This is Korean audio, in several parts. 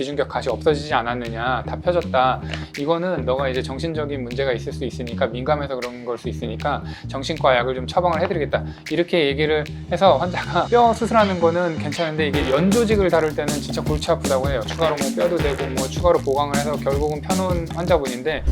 비중격 가시 없어지지 않았느냐. 다 펴졌다. 이거는 너가 이제 정신적인 문제가 있을 수 있으니까 민감해서 그런 걸 수 있으니까 정신과 약을 좀 처방을 해드리겠다. 이렇게 얘기를 해서 환자가 뼈 수술하는 거는 괜찮은데 이게 연 조직을 다룰 때는 진짜 골치 아프다고 해요. 추가로 뭐 뼈도 되고 뭐 추가로 보강을 해서 결국은 펴놓은 환자분인데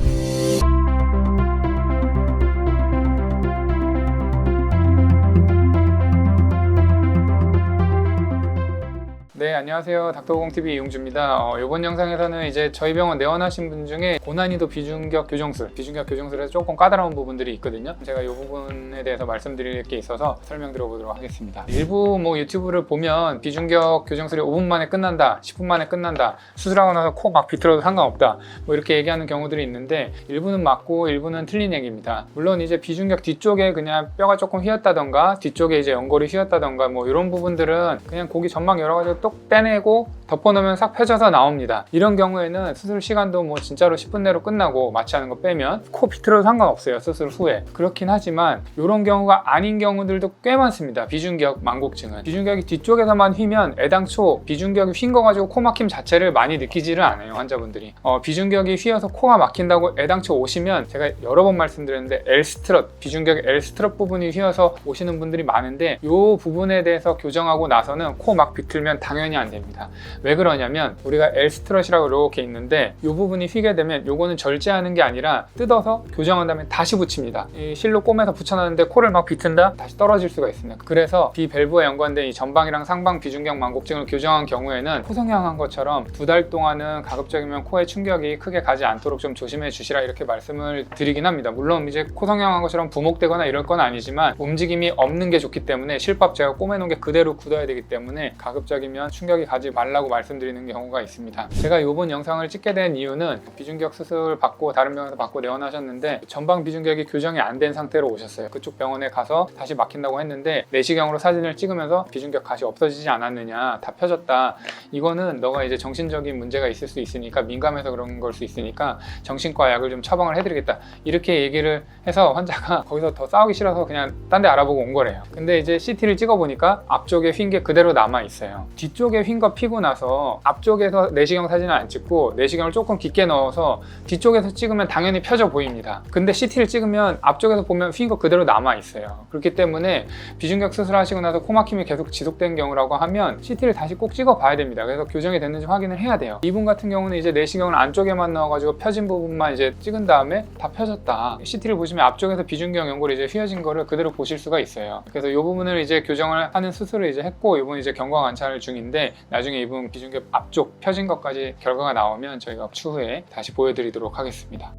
네, 안녕하세요. 닥터공TV 이용주입니다. 어, 이번 영상에서는 이제 저희 병원 내원하신 분 중에 고난이도 비중격 교정술, 비중격 교정술에서 조금 까다로운 부분들이 있거든요. 제가 이 부분에 대해서 말씀드릴 게 있어서 설명드려 보도록 하겠습니다. 일부 뭐 유튜브를 보면 비중격 교정술이 5분 만에 끝난다, 10분 만에 끝난다, 수술하고 나서 코 막 비틀어도 상관없다, 뭐 이렇게 얘기하는 경우들이 있는데 일부는 맞고 일부는 틀린 얘기입니다. 물론 이제 비중격 뒤쪽에 그냥 뼈가 조금 휘었다던가 뒤쪽에 이제 연골이 휘었다던가 뭐 이런 부분들은 그냥 고기 전막 여러 가지 똑 빼내고 덮어놓으면 싹 펴져서 나옵니다. 이런 경우에는 수술 시간도 뭐 진짜로 10분 내로 끝나고 마취하는 거 빼면 코 비틀어도 상관없어요. 수술 후에. 그렇긴 하지만 이런 경우가 아닌 경우들도 꽤 많습니다. 비중격 망곡증은. 비중격이 뒤쪽에서만 휘면 애당초 비중격이 휜 거 가지고 코 막힘 자체를 많이 느끼지를 않아요. 환자분들이. 어, 비중격이 휘어서 코가 막힌다고 애당초 오시면 제가 여러 번 말씀드렸는데 L스트럿, 비중격 L스트럿 부분이 휘어서 오시는 분들이 많은데 이 부분에 대해서 교정하고 나서는 코 막 비틀면 당연히 안 됩니다. 왜 그러냐면 우리가 L스트럿이라고 이렇게 있는데 이 부분이 휘게 되면 요거는 절제하는 게 아니라 뜯어서 교정한 다음에 다시 붙입니다. 이 실로 꼬매서 붙여놨는데 코를 막 비튼다? 다시 떨어질 수가 있습니다. 그래서 비밸브와 연관된 이 전방이랑 상방 비중격 망곡증을 교정한 경우에는 코성형한 것처럼 두 달 동안은 가급적이면 코에 충격이 크게 가지 않도록 좀 조심해 주시라 이렇게 말씀을 드리긴 합니다. 물론 이제 코성형한 것처럼 부목되거나 이럴 건 아니지만 움직임이 없는 게 좋기 때문에 실밥 제가 꼬매놓은 게 그대로 굳어야 되기 때문에 가급적이면 충격이 가지 말라고 말씀드리는 경우가 있습니다. 제가 이번 영상을 찍게 된 이유는 비중격 수술 받고 다른 병원에서 받고 내원하셨는데 전방 비중격이 교정이 안 된 상태로 오셨어요. 그쪽 병원에 가서 다시 막힌다고 했는데 내시경으로 사진을 찍으면서 비중격 가시 없어지지 않았느냐 다 펴졌다. 이거는 너가 이제 정신적인 문제가 있을 수 있으니까 민감해서 그런 걸 수 있으니까 정신과 약을 좀 처방을 해드리겠다. 이렇게 얘기를 해서 환자가 거기서 더 싸우기 싫어서 그냥 딴 데 알아보고 온 거래요. 근데 이제 CT를 찍어보니까 앞쪽에 휜 게 그대로 남아 있어요. 뒤쪽 에 휜거 피고 나서 앞쪽에서 내시경 사진을 안 찍고 내시경을 조금 깊게 넣어서 뒤쪽에서 찍으면 당연히 펴져 보입니다. 근데 CT를 찍으면 앞쪽에서 보면 휜 거 그대로 남아 있어요. 그렇기 때문에 비중격 수술하시고 나서 코막힘이 계속 지속된 경우라고 하면 CT를 다시 꼭 찍어 봐야 됩니다. 그래서 교정이 됐는지 확인을 해야 돼요. 이분 같은 경우는 이제 내시경을 안쪽에만 넣어가지고 펴진 부분만 이제 찍은 다음에 다 펴졌다. CT를 보시면 앞쪽에서 비중격 연골이 이제 휘어진 거를 그대로 보실 수가 있어요. 그래서 이 부분을 이제 교정을 하는 수술을 이제 했고 이분 이제 경과 관찰 중인데 나중에 이분 비중격 앞쪽 펴진 것까지 결과가 나오면 저희가 추후에 다시 보여드리도록 하겠습니다.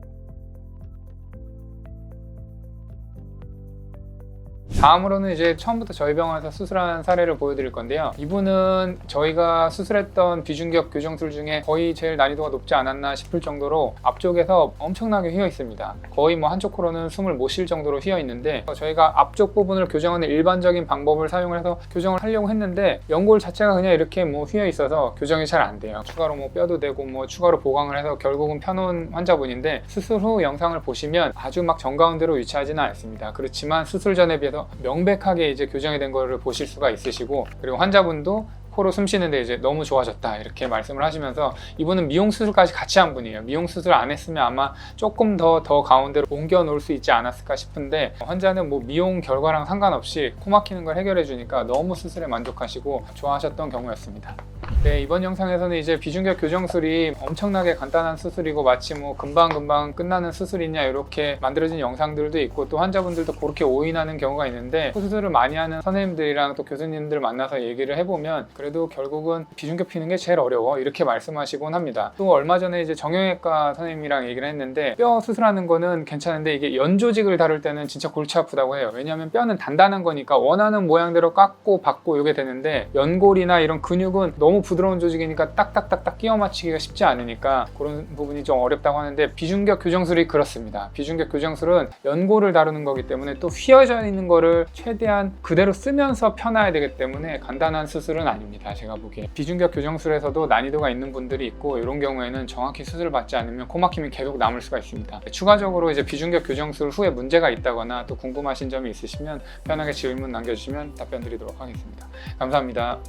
다음으로는 이제 처음부터 저희 병원에서 수술한 사례를 보여드릴 건데요. 이분은 저희가 수술했던 비중격 교정술 중에 거의 제일 난이도가 높지 않았나 싶을 정도로 앞쪽에서 엄청나게 휘어 있습니다. 거의 뭐 한쪽 코로는 숨을 못 쉴 정도로 휘어 있는데 저희가 앞쪽 부분을 교정하는 일반적인 방법을 사용을 해서 교정을 하려고 했는데 연골 자체가 그냥 이렇게 뭐 휘어 있어서 교정이 잘 안 돼요. 추가로 뭐 뼈도 되고 뭐 추가로 보강을 해서 결국은 펴놓은 환자분인데 수술 후 영상을 보시면 아주 막 정가운데로 위치하지는 않습니다. 그렇지만 수술 전에 비해서 명백하게 이제 교정이 된 거를 보실 수가 있으시고 그리고 환자분도 코로 숨 쉬는데 이제 너무 좋아졌다 이렇게 말씀을 하시면서 이분은 미용 수술까지 같이 한 분이에요. 미용 수술 안 했으면 아마 조금 더더 가운데로 옮겨 놓을 수 있지 않았을까 싶은데 환자는 뭐 미용 결과랑 상관없이 코 막히는 걸 해결해 주니까 너무 수술에 만족하시고 좋아하셨던 경우였습니다. 네, 이번 영상에서는 이제 비중격 교정술이 엄청나게 간단한 수술이고 마치 뭐 금방금방 끝나는 수술이냐 이렇게 만들어진 영상들도 있고 또 환자분들도 그렇게 오인하는 경우가 있는데 수술을 많이 하는 선생님들이랑 또 교수님들 만나서 얘기를 해보면 그래도 결국은 비중격 피는 게 제일 어려워 이렇게 말씀하시곤 합니다. 또 얼마 전에 이제 정형외과 선생님이랑 얘기를 했는데 뼈 수술하는 거는 괜찮은데 이게 연 조직을 다룰 때는 진짜 골치 아프다고 해요. 왜냐하면 뼈는 단단한 거니까 원하는 모양대로 깎고 받고 이게 되는데 연골이나 이런 근육은 너무 부드러운 조직이니까 딱딱딱딱 끼워 맞추기가 쉽지 않으니까 그런 부분이 좀 어렵다고 하는데 비중격 교정술이 그렇습니다. 비중격 교정술은 연골을 다루는 거기 때문에 또 휘어져 있는 거를 최대한 그대로 쓰면서 펴놔야 되기 때문에 간단한 수술은 아닙니다. 제가 보기에 비중격 교정술에서도 난이도가 있는 분들이 있고 이런 경우에는 정확히 수술을 받지 않으면 코막힘이 계속 남을 수가 있습니다. 추가적으로 이제 비중격 교정술 후에 문제가 있다거나 또 궁금하신 점이 있으시면 편하게 질문 남겨주시면 답변 드리도록 하겠습니다. 감사합니다.